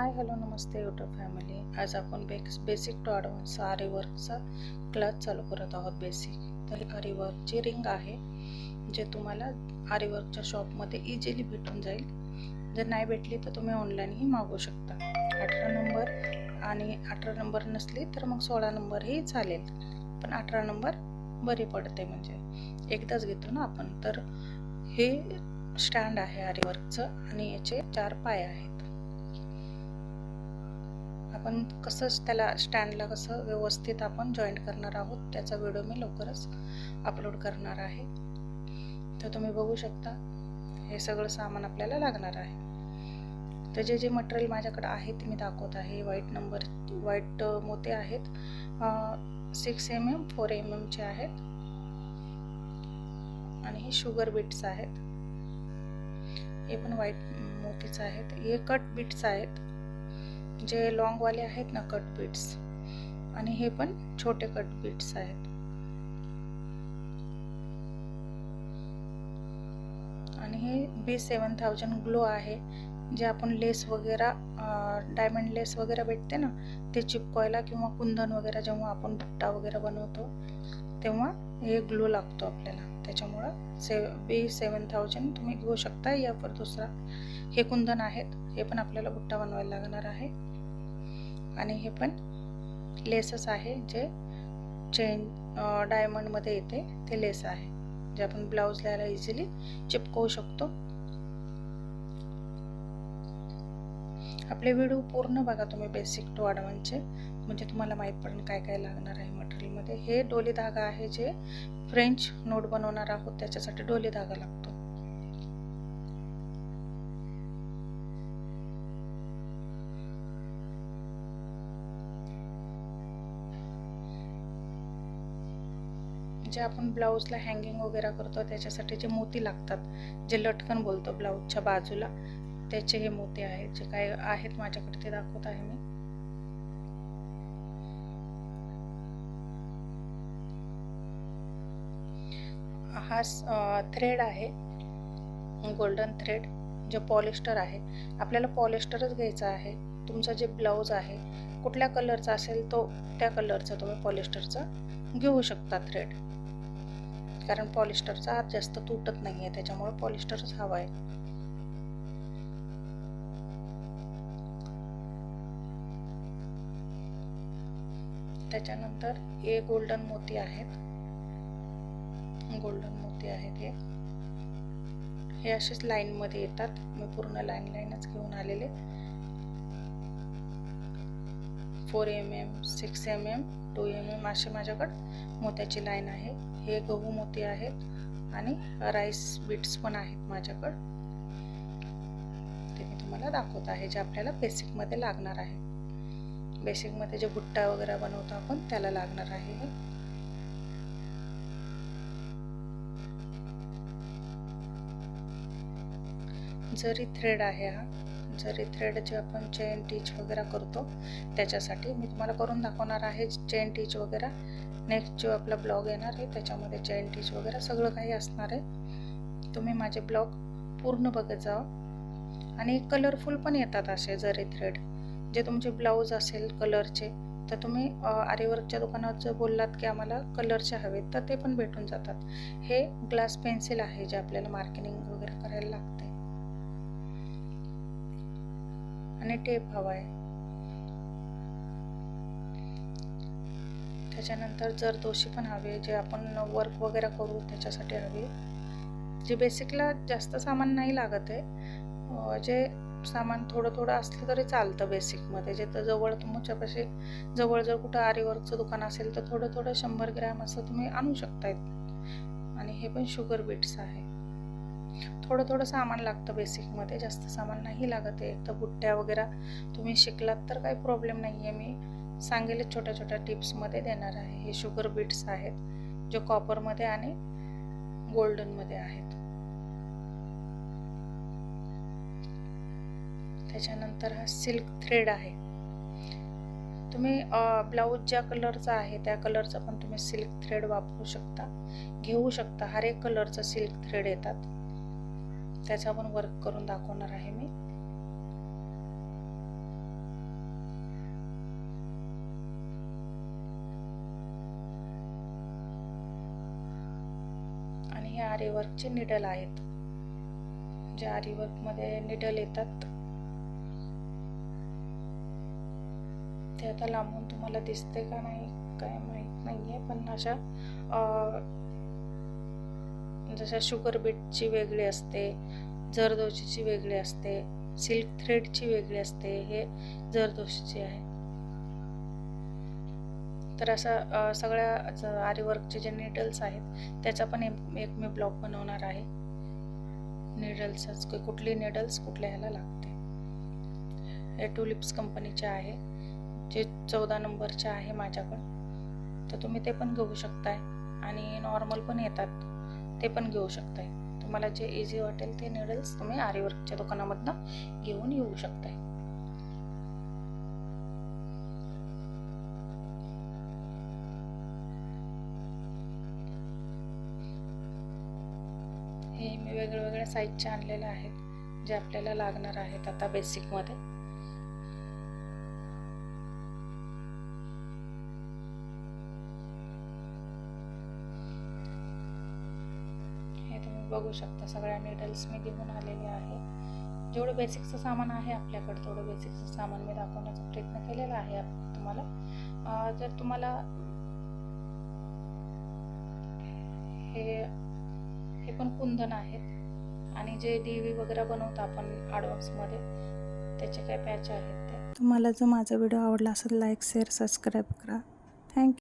हाय hello नमस्ते YouTube family. आज आपण बेक्स बेसिक टू ॲडव्हान्स आरी वर्कचा क्लास चालू करत आहोत बेसिक तर आरी वर्कची रिंग आहे जे तुम्हाला आरी वर्कच्या शॉपमध्ये इझिली भेटून जाईल. जर नाही भेटली तर तुम्ही ऑनलाईनही मागवू शकता. अठरा नंबर आणि अठरा नंबर नसली तर मग सोळा नंबरही चालेल. पण अठरा नंबर बरी पडते म्हणजे. एकदाच घेतो ना आपण. तर हे स्टँड आहे आरी वर्कचं आणि याचे चार पाय आहेत. आपण कसं त्याला स्टँडला कसं व्यवस्थित आपण जॉईंट करणार आहोत त्याचा व्हिडिओ मी लवकरच अपलोड करणार आहे. तर तुम्ही बघू शकता हे सगळं सामान आपल्याला लागणार आहे. तर जे जे मटेरियल माझ्याकडे आहे ते मी दाखवत आहे. व्हाईट नंबर व्हाईट मोते आहेत. Six M M four M एमचे आहेत. आणि हे शुगर बीट्स आहेत. हे पण व्हाईट मोतीचं आहेत. हे कट बीट्स आहेत. जे लॉंगवाले आहेत ना कट बीट्स आणि हे पण छोटे कट बीट्स आहेत. आणि हे बी सेवन थाउजंड ग्लो आहे जे आपण लेस वगैरे डायमंड लेस वगैरे भेटते ना ते चिपकवायला किंवा कुंदन वगैरे जेव्हा आपण बुट्टा वगैरे बनवतो तेव्हा हे ग्लो लागतो आपल्याला. त्याच्यामुळं से बी सेवन थाउजंड तुम्ही घेऊ शकता यावर दुसरा. हे कुंदन आहेत हे पण आपल्याला बुट्टा बनवायला लागणार आहे. आणि हे पण लेसच आहे जे चेन डायमंडमध्ये येते. ते लेस आहे जे आपण ब्लाऊज लायला इझिली चिपकवू शकतो. आपले व्हिडिओ पूर्ण बघा तुम्ही बेसिक टू अडवांचे म्हणजे तुम्हाला माहीत पडेल काय काय लागणार आहे मटेरियलमध्ये. हे डोली धागा आहे जे फ्रेंच नोट बनवणार आहोत त्याच्यासाठी डोली धागा लागतो. जे आपण ब्लाऊजला हँगिंग वगैरे करतो त्याच्यासाठी जे मोती लागतात जे लटकन बोलतो ब्लाऊजच्या बाजूला त्याचे हे मोती आहेत जे काय आहेत माझ्याकडे ते दाखवत आहे मी. हा थ्रेड आहे गोल्डन थ्रेड जे पॉलिस्टर आहे. आपल्याला पॉलिस्टरच घ्यायचं आहे. तुमचा जे ब्लाऊज आहे कुठल्या कलरचा असेल तो त्या कलरचा तुम्ही पॉलिस्टरचा घेऊ शकता थ्रेड कारण पॉलिस्टरचा हात जास्त तुटत नाही आहे त्याच्यामुळे पॉलिस्टरच हवा आहे त्याच्यानंतर हे गोल्डन मोती आहेत. गोल्डन मोती आहेत हे. हे असेच लाईनमध्ये येतात. मी पूर्ण लाईन लाईनच घेऊन आलेले. Four M M six M M two M M असे माझ्याकडं मोत्याची लाईन आहे. हे गहू मोती आहेत आणि राईस बीट्स पण आहेत माझ्याकडं. ते मी तुम्हाला दाखवत आहे जे आपल्याला बेसिकमध्ये लागणार आहे. बेसिकमध्ये जे भुट्टा वगैरे बनवतो आपण त्याला लागणार आहे हे. जरी थ्रेड आहे हा जरी थ्रेड जे आपण चेन टीच वगैरे करतो त्याच्यासाठी मी तुम्हाला करून दाखवणार आहे चेन टीच वगैरे. नेक्स्ट जो आपला ब्लॉग येणार आहे त्याच्यामध्ये चेन टीच वगैरे सगळं काही असणार आहे. तुम्ही माझे ब्लॉग पूर्ण बघत जा. आणि कलरफुल पण येतात असे जरी थ्रेड जे तुमचे ब्लाऊज असेल कलरचे तर तुम्ही आरेवर्कच्या दुकानात जर बोललात की आम्हाला कलरचे हवेत तर ते पण भेटून जातात. हे ग्लास पेन्सिल आहे जे आपल्याला मार्केटिंग वगैरे करायला लागते. आणि टेप हवा आहे. त्याच्यानंतर जर दोषी पण हवे जे आपण वर्क वगैरे करू त्याच्यासाठी हवे. जे बेसिकला जास्त सामान नाही लागत आहे. जे सामान थोडं थोडं असलं तरी चालतं बेसिकमध्ये जे तर जवळ तुमच्यापाशी जवळ जर कुठं आरीवर्कचं दुकान असेल तर थोडं थोडं शंभर ग्रॅम असं तुम्ही आणू शकतायत आणि हे पण शुगर बीट्स आहे. थोडं थोडं सामान लागतं बेसिकमध्ये जास्त सामान नाही लागत आहे. तर बुट्ट्या वगैरे तुम्ही शिकलात तर काही प्रॉब्लेम नाही आहे मी सांगेल छोट्या छोट्या टिप्समध्ये देणार आहे. हे शुगर बीट्स आहेत जे कॉपरमध्ये आणि गोल्डनमध्ये आहेत. त्याच्यानंतर हा सिल्क थ्रेड आहे. तुम्ही ब्लाऊज ज्या कलरचा आहे त्या कलरचा पण तुम्ही सिल्क थ्रेड वापरू शकता. घेऊ शकता. हर एक कलरचं सिल्क थ्रेड येतात. त्याचा पण वर्क करून दाखवणार आहे मी. आरीवर्कचे निडल आहेत. जे आरीवर्कमध्ये निडल येतात. ते आता लांबून तुम्हाला दिसते का नाही काय माहीत नाही आहे पण अशा जशा शुगर बीटची वेगळी असते जरदोशीची वेगळी असते सिल्क थ्रेडची वेगळी असते हे जरदोशीची आहे. तर असा सगळ्या ज- आरीवर्कचे जे निडल्स आहेत त्याचा पण एक एक मी ब्लॉग बनवणार आहे. निडल्सच की कुठली निडल्स कुठल्या ह्याला लागते. हे टुलिप्स कंपनीचे आहे जे चौदा नंबरचे आहे माझ्याकडं तर तुम्ही ते पण घेऊ शकताय. आणि नॉर्मल पण येतात ते पण घेऊ शकताय. तुम्हाला जे इझी वाटेल ते निडल्स तुम्ही आरीवर्कच्या दुकानामधनं घेऊन येऊ शकताय. मी वेगळ्या वेगळ्या साईजचे आणलेले आहेत जे आपल्याला लागणार आहेत आता बेसिकमध्ये हे तुम्ही बघू शकता सगळ्या निडल्स मी घेऊन आलेले आहे. जेवढं बेसिकचं सामान आहे आपल्याकडे तेवढं बेसिकचं सामान मी दाखवण्याचा प्रयत्न केलेला आहे तुम्हाला. जर तुम्हाला हे पण कुंदन आहेत. आणि जे देवी वगैरे बनवतो आपण ॲडव्हान्समध्ये त्याचे काय पॅच आहेत ते तुम्हाला जर माझा व्हिडिओ आवडला असेल लाईक शेअर सबस्क्राईब करा. Thank you